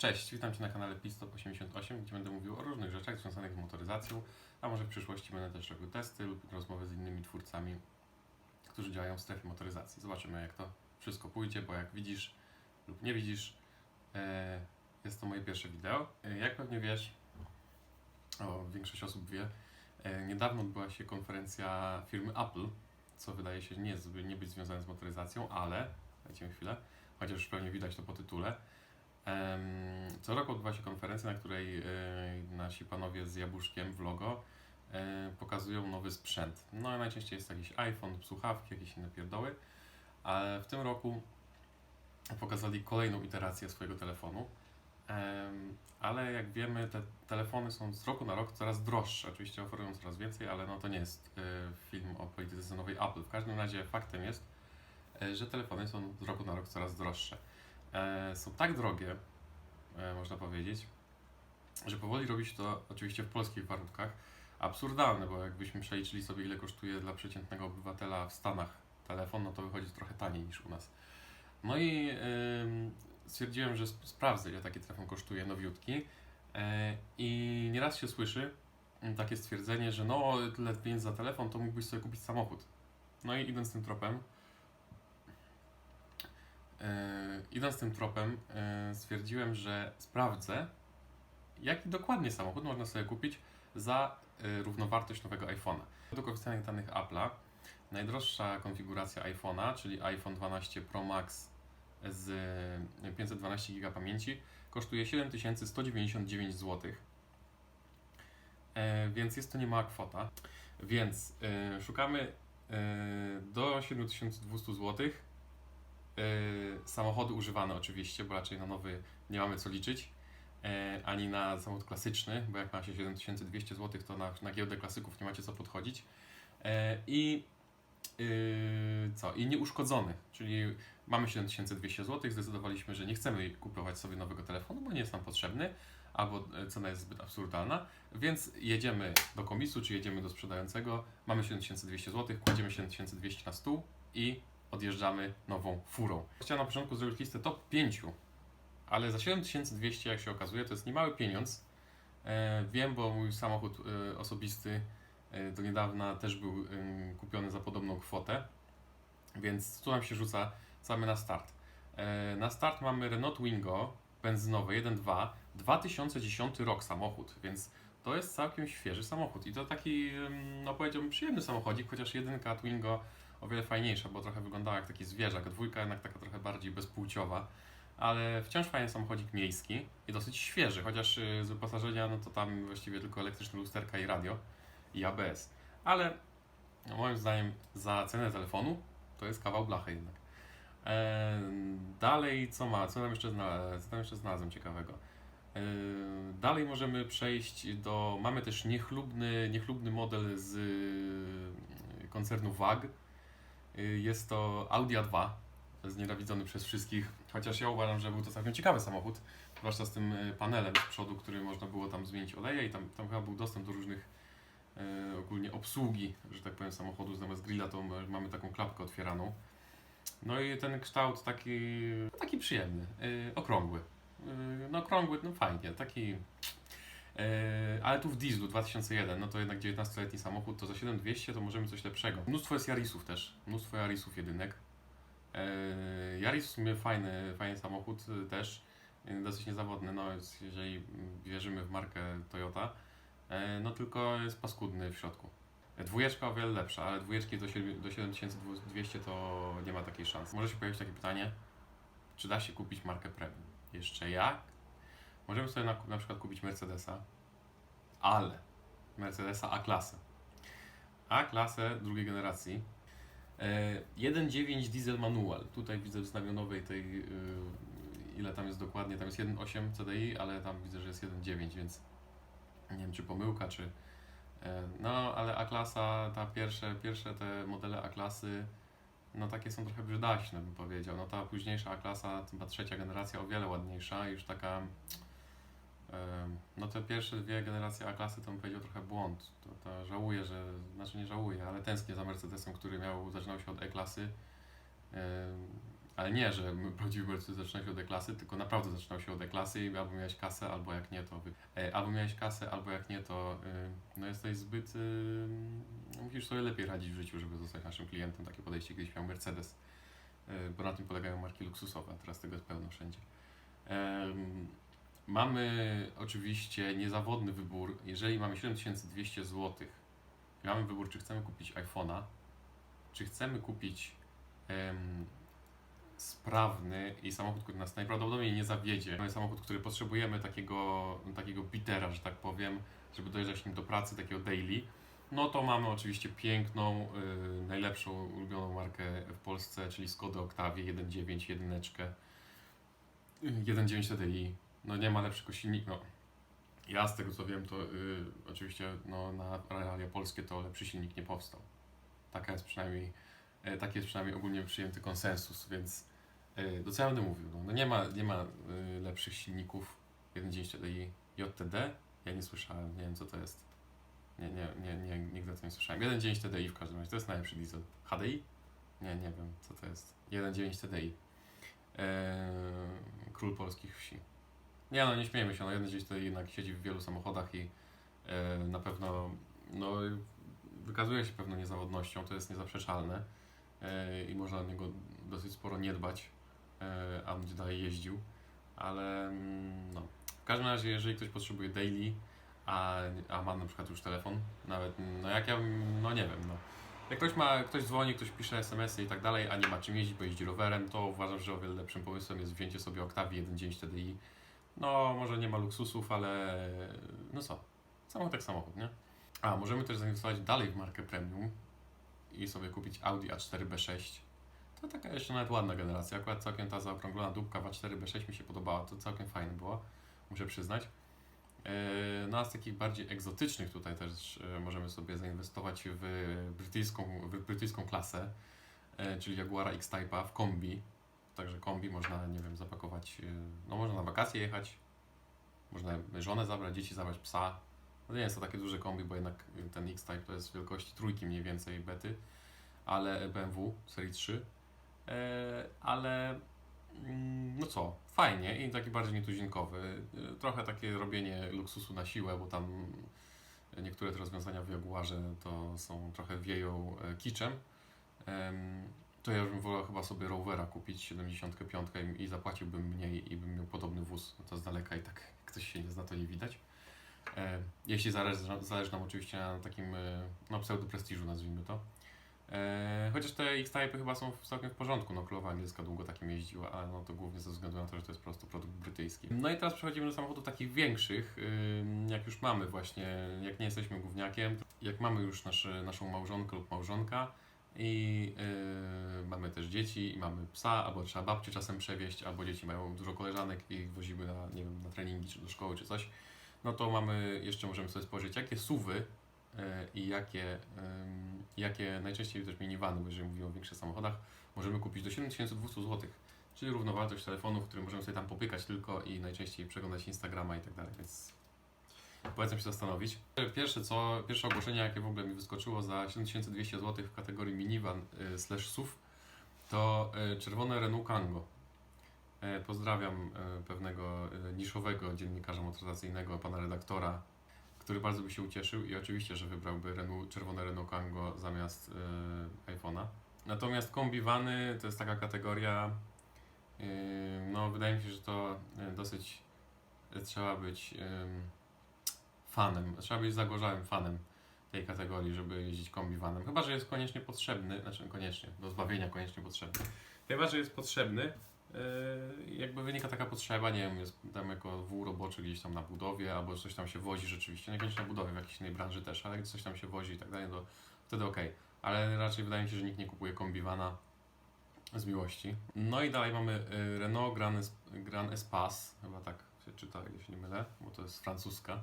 Cześć, witam Cię na kanale Pistop88, gdzie będę mówił o różnych rzeczach związanych z motoryzacją, a może w przyszłości będę też robił testy lub rozmowy z innymi twórcami, którzy działają w strefie motoryzacji. Zobaczymy, jak to wszystko pójdzie, bo jak widzisz lub nie widzisz, e, jest to moje pierwsze wideo. E, jak pewnie wiesz, o, większość osób wie, e, niedawno odbyła się konferencja firmy Apple, co wydaje się nie, nie być związane z motoryzacją, ale, dajcie mi chwilę, chociaż pewnie widać to po tytule, Co roku odbywa się konferencja, na której e, nasi panowie z jabłuszkiem w logo e, pokazują nowy sprzęt. No najczęściej jest to jakiś iPhone, słuchawki, jakieś inne pierdoły, ale w tym roku pokazali kolejną iterację swojego telefonu. Ale jak wiemy, te telefony są z roku na rok coraz droższe. Oczywiście oferują coraz więcej, ale no to nie jest e, film o polityce cenowej Apple. W każdym razie faktem jest, że telefony są z roku na rok coraz droższe są tak drogie, e, można powiedzieć, że powoli robi się to oczywiście w polskich warunkach absurdalne, bo jakbyśmy przeliczyli sobie, ile kosztuje dla przeciętnego obywatela w Stanach telefon, no to wychodzi trochę taniej niż u nas. No i stwierdziłem, że sp- sprawdzę, ile taki telefon kosztuje nowiutki. E, I nieraz się słyszy mm, takie stwierdzenie, że no, tyle pieniędzy za telefon, to mógłbyś sobie kupić samochód. No i idąc tym tropem, e, idąc tym tropem, e, stwierdziłem, że sprawdzę, jaki dokładnie samochód można sobie kupić za e, równowartość nowego iPhone'a. Według oficjalnych danych Apple'a, najdroższa konfiguracja iPhone'a, czyli iPhone 12 Pro Max z e, 512 GB pamięci, kosztuje 7199 zł. E, więc jest to niemała kwota. Więc e, szukamy e, do 7200 zł. E, samochody używane oczywiście, bo raczej na nowy nie mamy co liczyć. E, ani na samochód klasyczny, bo jak ma się 7200 zł, to na, na giełdę klasyków nie macie co podchodzić. E, I yy, co? I nieuszkodzony, czyli mamy 7200 zł, zdecydowaliśmy, że nie chcemy kupować sobie nowego telefonu, bo nie jest nam potrzebny, albo cena jest zbyt absurdalna, więc jedziemy do komisu, czy jedziemy do sprzedającego, mamy 7200 zł, kładziemy 7200 na stół i odjeżdżamy nową furą. Chciałem na początku zrobić listę top 5, ale za 7200, jak się okazuje, to jest niemały pieniądz. E, wiem, bo mój samochód e, osobisty e, do niedawna też był kupiony za podobną kwotę, więc tu nam się rzuca same na start. Na start mamy Renault Twingo benzynowy 1.2, 2010 rok samochód, więc to jest całkiem świeży samochód i to taki, no powiedziałbym, przyjemny samochodzik, chociaż jedynka Twingo o wiele fajniejsza, bo trochę wyglądała jak taki zwierzak, dwójka jednak taka trochę bardziej bezpłciowa, ale wciąż fajny samochodzik miejski i dosyć świeży, chociaż y, z wyposażenia, no to tam właściwie tylko elektryczne lusterka i radio i ABS, ale no, moim zdaniem za cenę telefonu to jest kawał blachy jednak. E, dalej co ma? Co tam jeszcze, znalazłem, co tam jeszcze znalazłem ciekawego? E, dalej możemy przejść do. Mamy też niechlubny, niechlubny model z y, koncernu WAG. Y, Jest to Audi A2, znienawidzony przez wszystkich, chociaż ja uważam, że był to całkiem ciekawy samochód, zwłaszcza z tym y, panelem z przodu, który można było tam zmienić oleje i tam, tam chyba był dostęp do różnych e, ogólnie obsługi, że tak powiem, samochodu zamiast grilla, to mamy taką klapkę otwieraną. No i ten kształt taki, taki przyjemny, e, okrągły. E, no okrągły, no fajnie, taki... E, ale tu w dieslu 2001, no to jednak 19-letni samochód, to za 7200 to możemy coś lepszego. Mnóstwo jest Yarisów też, mnóstwo Yarisów jedynek. E, Yaris w sumie fajny, fajny samochód e, też, dosyć niezawodny, no jeżeli wierzymy w markę Toyota. No tylko jest paskudny w środku. Dwójeczka o wiele lepsza, ale dwójeczki do, do 7200 to nie ma takiej szansy. Może się pojawić takie pytanie, czy da się kupić markę premium? Jeszcze jak? Możemy sobie na, na przykład kupić Mercedesa, ale Mercedesa A-klasę. A-klasę drugiej generacji. E, 1.9 diesel manual. Tutaj widzę w znamionowej tej, yy, ile tam jest dokładnie, tam jest 1.8 CDI, ale tam widzę, że jest 1.9, więc nie wiem czy pomyłka, czy. e, No, ale A-klasa, ta pierwsze, pierwsze te modele A-klasy, no takie są trochę brzydaśne, bym powiedział. No ta późniejsza A-klasa, chyba trzecia generacja, o wiele ładniejsza, już taka. E, No te pierwsze dwie generacje A-klasy to bym powiedział trochę błąd. To, to żałuję, że. Znaczy nie żałuję, ale tęsknię za Mercedesem, który miał, zaczynał się od E-klasy. e, Ale nie, że prawdziwy Mercedes zaczyna się od E-klasy, tylko naprawdę zaczynał się od E-klasy i albo miałeś kasę, albo jak nie, to... E, albo miałeś kasę, albo jak nie, to no jesteś zbyt... Y, musisz sobie lepiej radzić w życiu, żeby zostać naszym klientem. Takie podejście kiedyś miał Mercedes, y, bo na tym polegają marki luksusowe, teraz tego jest pełno wszędzie. Mamy oczywiście niezawodny wybór. Jeżeli mamy 7200 zł, mamy wybór, czy chcemy kupić iPhone'a, czy chcemy kupić em, sprawny i samochód, który nas najprawdopodobniej nie zawiedzie. Mamy samochód, który potrzebujemy takiego, takiego bitera, że tak powiem, żeby dojeżdżać nim do pracy, takiego daily. No to mamy oczywiście piękną, y, najlepszą ulubioną markę w Polsce, czyli Skoda Octavia 1.9, jedyneczkę. 1.9 TDI. No nie ma lepszego silnika. No, ja z tego co wiem, to y, oczywiście no, na realia polskie to lepszy silnik nie powstał. Taka jest przynajmniej, e, taki jest przynajmniej ogólnie przyjęty konsensus, więc e, do co ja będę mówił? No, no nie ma, nie ma y, lepszych silników 1.9 TDI JTD. Ja nie słyszałem, nie wiem co to jest. Nie, nie, nie, nie nigdy o tym nie słyszałem. 1.9 TDI w każdym razie, to jest najlepszy diesel. HDI? Nie, nie wiem co to jest. 1.9 TDI. Eee, król polskich wsi. Nie no, nie śmiejmy się, no 1.9 TDI jednak siedzi w wielu samochodach i e, na pewno no, wykazuje się pewną niezawodnością, to jest niezaprzeczalne e, i można na niego dosyć sporo nie dbać, e, a będzie dalej jeździł, ale mm, no, w każdym razie, jeżeli ktoś potrzebuje daily, a, a ma na przykład już telefon, nawet, no jak ja, no nie wiem, no. Jak ktoś ma, ktoś dzwoni, ktoś pisze SMS-y i tak dalej, a nie ma czym jeździć, bo jeździ rowerem, to uważam, że o wiele lepszym pomysłem jest wzięcie sobie Octavii 1.9 TDI. No, może nie ma luksusów, ale no co, samochód jak samochód, nie? A, możemy też zainwestować dalej w markę premium i sobie kupić Audi A4 B6. To taka jeszcze nawet ładna generacja. Akurat całkiem ta zaokrąglona dupka w A4 B6 mi się podobała. To całkiem fajne było, muszę przyznać. E, No a z takich bardziej egzotycznych tutaj też e, możemy sobie zainwestować w brytyjską, w brytyjską klasę, e, czyli Jaguara X-Type'a w kombi. Także kombi można, nie wiem, zapakować, e, no można na wakacje jechać, można żonę zabrać, dzieci zabrać, psa. No nie jest to takie duże kombi, bo jednak ten X-Type to jest wielkości trójki mniej więcej bety, ale BMW serii 3. E, ale mm, no co, fajnie i taki bardziej nietuzinkowy. E, Trochę takie robienie luksusu na siłę, bo tam niektóre te rozwiązania w Jaguarze to są trochę wieją e, kiczem. To ja bym wolał chyba sobie Rovera kupić 75 i zapłaciłbym mniej i bym miał podobny wóz. To z daleka i tak ktoś się nie zna, to nie widać. E, Jeśli zależy, zależy nam oczywiście na takim e, no, pseudo-prestiżu, nazwijmy to. E, chociaż te X-Type chyba są w całkiem w porządku, no królowa angielska długo takim jeździła, ale no to głównie ze względu na to, że to jest po prostu produkt brytyjski. No i teraz przechodzimy do samochodów takich większych, jak już mamy właśnie, jak nie jesteśmy gówniakiem, jak mamy już nasze, naszą małżonkę lub małżonka i yy, mamy też dzieci i mamy psa, albo trzeba babcię czasem przewieźć, albo dzieci mają dużo koleżanek i ich wozimy na, nie wiem, na treningi czy do szkoły czy coś, no to mamy, jeszcze możemy sobie spojrzeć, jakie suwy e, i jakie, ym, jakie najczęściej też minivany, bo jeżeli mówimy o większych samochodach, możemy kupić do 7200 zł, czyli równowartość telefonu, w którym możemy sobie tam popykać tylko i najczęściej przeglądać Instagrama i tak dalej, więc polecam się zastanowić. Pierwsze co, pierwsze ogłoszenie, jakie w ogóle mi wyskoczyło za 7200 zł w kategorii minivan y, slash SUV, to y, czerwone Renault Kangoo. E, Pozdrawiam e, pewnego e, niszowego dziennikarza motoryzacyjnego, pana redaktora, który bardzo by się ucieszył i oczywiście, że wybrałby Renault, czerwone Renault Kangoo zamiast iPhone'a. Natomiast kombivany to jest taka kategoria, no wydaje mi się, że to dosyć trzeba być fanem, trzeba być zagorzałym fanem tej kategorii, żeby jeździć kombiwanem. Chyba, że jest koniecznie potrzebny, znaczy koniecznie, do zbawienia koniecznie potrzebny. Chyba, że jest potrzebny, Yy, jakby wynika taka potrzeba, nie wiem, jest tam jako wół roboczy gdzieś tam na budowie, albo coś tam się wozi rzeczywiście, niekoniecznie na budowie, w jakiejś innej branży też, ale coś tam się wozi i tak dalej, to wtedy okej. Ale raczej wydaje mi się, że nikt nie kupuje kombiwana z miłości. No i dalej mamy y, Renault Grand, Es- Grand Espace, chyba tak się czyta, jeśli nie mylę, bo to jest francuska.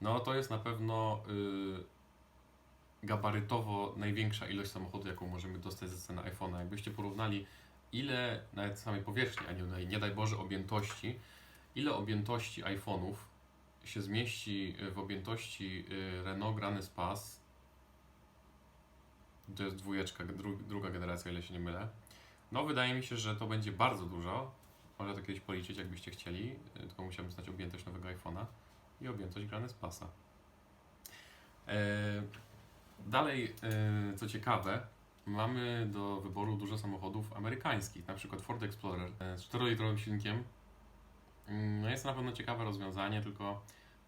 No to jest na pewno y, gabarytowo największa ilość samochodu, jaką możemy dostać za cenę iPhone'a. Jakbyście porównali ile nawet samej powierzchni, a nie, daj- nie daj Boże objętości, ile objętości iPhone'ów się zmieści w objętości y, Renault Grand Espace, to jest dwójeczka, dru, druga generacja, ile się nie mylę, No, wydaje mi się, że to będzie bardzo dużo. Można to kiedyś policzyć, jakbyście chcieli. y, Tylko musiałbym znać objętość nowego iPhone'a i objętość z pasa. E, dalej, e, co ciekawe, mamy do wyboru dużo samochodów amerykańskich, na przykład Ford Explorer e, z 4-litrowym silnikiem. Mm, No jest to na pewno ciekawe rozwiązanie, tylko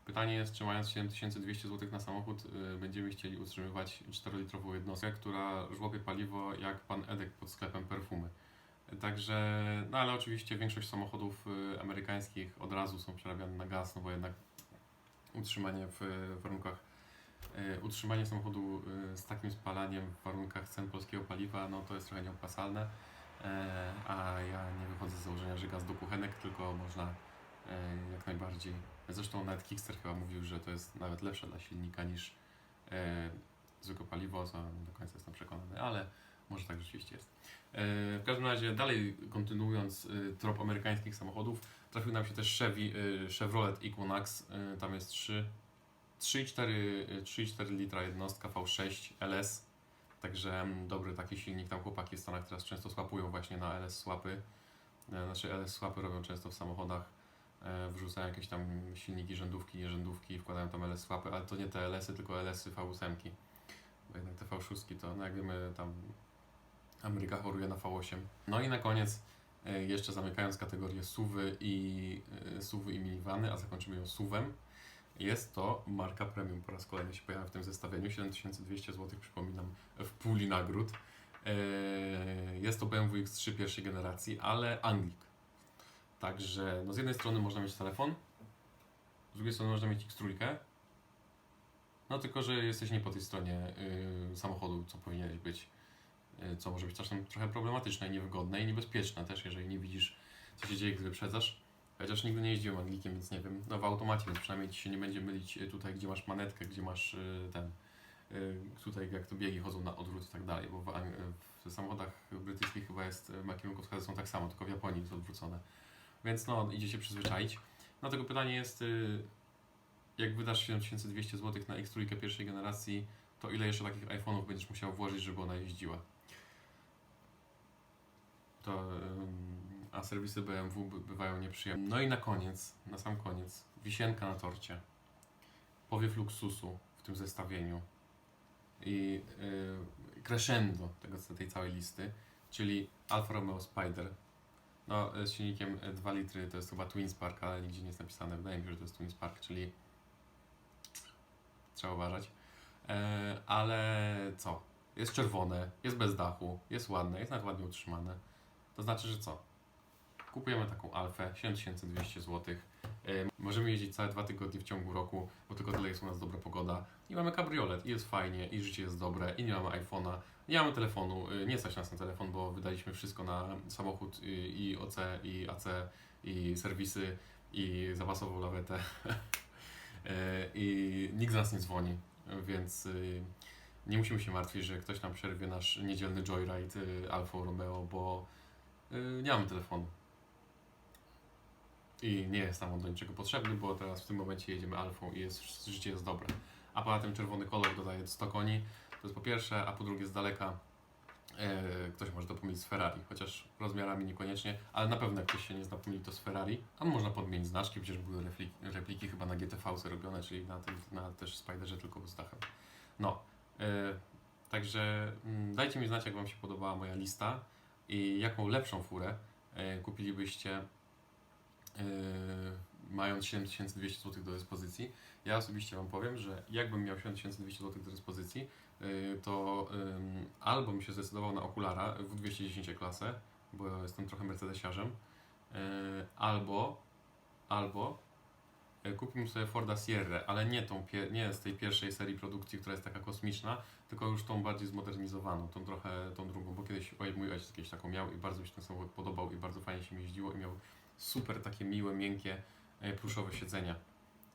pytanie jest, czy mając 7200 zł na samochód, będziemy chcieli utrzymywać 4-litrową jednostkę, która żłopie paliwo jak pan Edek pod sklepem perfumy. Także, no ale oczywiście większość samochodów amerykańskich od razu są przerabiane na gaz, no bo jednak utrzymanie w warunkach, y, utrzymanie samochodu y, z takim spalaniem w warunkach cen polskiego paliwa, no to jest trochę nieopłacalne. E, A ja nie wychodzę z założenia, że gaz do kuchenek, tylko można e, jak najbardziej. Zresztą nawet Kickster chyba mówił, że to jest nawet lepsze dla silnika niż e, zwykłe paliwo, co nie do końca jestem przekonany, ale może tak rzeczywiście jest. E, w każdym razie, dalej kontynuując e, trop amerykańskich samochodów, trafił nam się też Chevy, e, Chevrolet Equinox, e, tam jest 3 3,4 e, 3,4 litra jednostka V6 LS, także mm, dobry taki silnik, tam chłopaki w Stanach teraz często słapują właśnie na LS swapy, E, znaczy LS swapy robią często w samochodach, wrzucają jakieś tam silniki rzędówki, nie rzędówki, wkładają tam LS swapy, ale to nie te LS-y, tylko LS-y V8. Bo jednak te V6 to, no jak wiemy, tam Ameryka choruje na V8. No i na koniec, jeszcze zamykając kategorię SUVy i e, SUVy i minivany, a zakończymy ją SUVem, jest to marka premium. Po raz kolejny się pojawia w tym zestawieniu. 7200 zł, przypominam, w puli nagród. E, Jest to BMW X3 pierwszej generacji, ale Anglik. Także no z jednej strony można mieć telefon, z drugiej strony można mieć X3. No tylko, że jesteś nie po tej stronie y, samochodu, co powinieneś być. Y, co może być czasem trochę problematyczne niewygodne i niebezpieczne też, jeżeli nie widzisz, co się dzieje, gdy wyprzedzasz. Chociaż nigdy nie jeździłem Anglikiem, więc nie wiem. No w automacie, więc przynajmniej ci się nie będzie mylić y, tutaj, gdzie masz manetkę, gdzie masz y, ten. Tutaj jak to biegi chodzą na odwrót i tak dalej, bo w, w samochodach brytyjskich chyba jest, kierunkowskazy są tak samo, tylko w Japonii jest odwrócone. Więc no, idzie się przyzwyczaić. Dlatego pytanie jest, y, jak wydasz 7200 zł na X3 pierwszej generacji, to ile jeszcze takich iPhone'ów będziesz musiał włożyć, żeby ona jeździła? To, a serwisy BMW by- bywają nieprzyjemne. No i na koniec, na sam koniec, wisienka na torcie. Powiew luksusu w tym zestawieniu i yy, crescendo tego, tej całej listy, czyli Alfa Romeo Spider. No, z silnikiem y, 2 litry to jest chyba Twin Spark, ale nigdzie nie jest napisane. Wydaje mi się, że to jest Twin Spark, czyli trzeba uważać. E, ale co? Jest czerwone, jest bez dachu, jest ładne, jest nawet ładnie utrzymane. To znaczy, że co? Kupujemy taką Alfę, 7200 zł. E, możemy jeździć całe dwa tygodnie w ciągu roku, bo tylko tyle jest u nas dobra pogoda. I mamy kabriolet, i jest fajnie, i życie jest dobre, i nie mamy iPhone'a, nie mamy telefonu, y, nie stać nas na telefon, bo wydaliśmy wszystko na samochód y, i OC, i AC, i serwisy, i zapasową lawetę. I nikt z nas nie dzwoni, więc nie musimy się martwić, że ktoś nam przerwie nasz niedzielny joyride Alfa Romeo, bo nie mamy telefonu. I nie jest nam on do niczego potrzebny, bo teraz w tym momencie jedziemy Alfą i jest, życie jest dobre. A poza tym czerwony kolor dodaje 100 koni, to jest po pierwsze, a po drugie z daleka e, ktoś może to pomylić z Ferrari, chociaż rozmiarami niekoniecznie, ale na pewno jak ktoś się nie zna pomylić to z Ferrari, a można podmienić znaczki, przecież były repliki, repliki chyba na GTV robione, czyli na, tym, na też Spiderze tylko z dachem. No, e, także mm, dajcie mi znać jak Wam się podobała moja lista i jaką lepszą furę e, kupilibyście e, mając 7200 zł do dyspozycji. Ja osobiście Wam powiem, że jakbym miał 7200 zł do dyspozycji, y, to albo bym się zdecydował na okulara W210 klasę, bo jestem trochę mercedesiarzem, albo, albo kupiłbym sobie Forda Sierra, ale nie, tą nie z tej pierwszej serii produkcji, która jest taka kosmiczna, tylko już tą bardziej zmodernizowaną, tą trochę, tą drugą, bo kiedyś mój ojciec kiedyś taką miał i bardzo mi się ten samochód podobał i bardzo fajnie się mi jeździło i miał super takie miłe, miękkie, e, pluszowe siedzenia.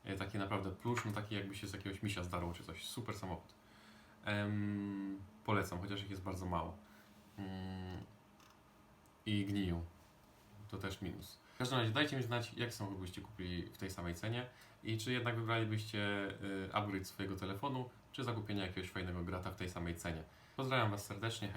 E, Takie naprawdę plusz, no taki jakby się z jakiegoś misia zdarło czy coś. Super samochód. Em, polecam, chociaż ich jest bardzo mało. Mm, I gniją. To też minus. W każdym razie dajcie mi znać, jaki samochód byście kupili w tej samej cenie i czy jednak wybralibyście y, upgrade swojego telefonu, czy zakupienie jakiegoś fajnego grata w tej samej cenie. Pozdrawiam Was serdecznie, hej.